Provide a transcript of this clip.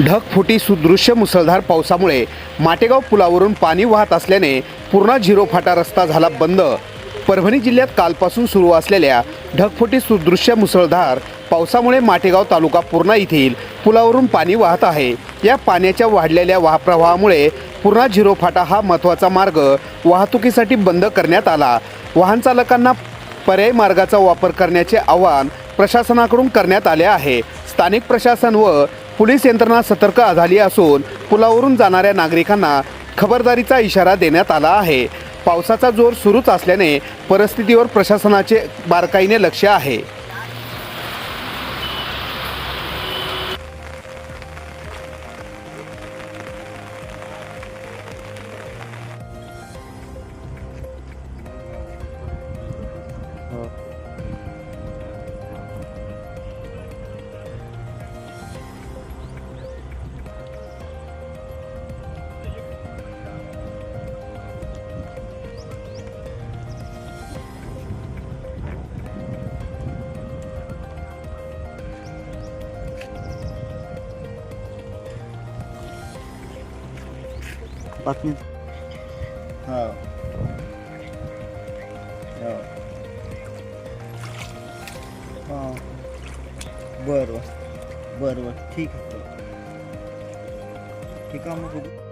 ढगफुटी सुदृश्य मुसळधार पावसामुळे माटेगाव पुलावरून पाणी वाहत असल्याने पूर्णा झिरो फाटा रस्ता झाला बंद. परभणी जिल्ह्यात कालपासून सुरू असलेल्या ढगफुटी सुदृश्य मुसळधार पावसामुळे माटेगाव तालुका पूर्णा येथील पुलावरून पाणी वाहत आहे. या पाण्याच्या वाढलेल्या वाहप्रवाहामुळे पूर्णा झिरो फाटा हा महत्त्वाचा मार्ग वाहतुकीसाठी बंद करण्यात आला. वाहन चालकांना पर्यायी मार्गाचा वापर करण्याचे आवाहन प्रशासनाकडून करण्यात आले आहे. स्थानिक प्रशासन व पोलीस यंत्रणा सतर्क झाली असून पुलावरून जाणाऱ्या नागरिकांना खबरदारीचा इशारा देण्यात आला आहे. पावसाचा जोर सुरूच असल्याने परिस्थितीवर प्रशासनाचे बारकाईने लक्ष आहे. बातमी. हा. हां. हा. बरं. बरं बरं. बरं ठीक आहे. ठीक आहे मग.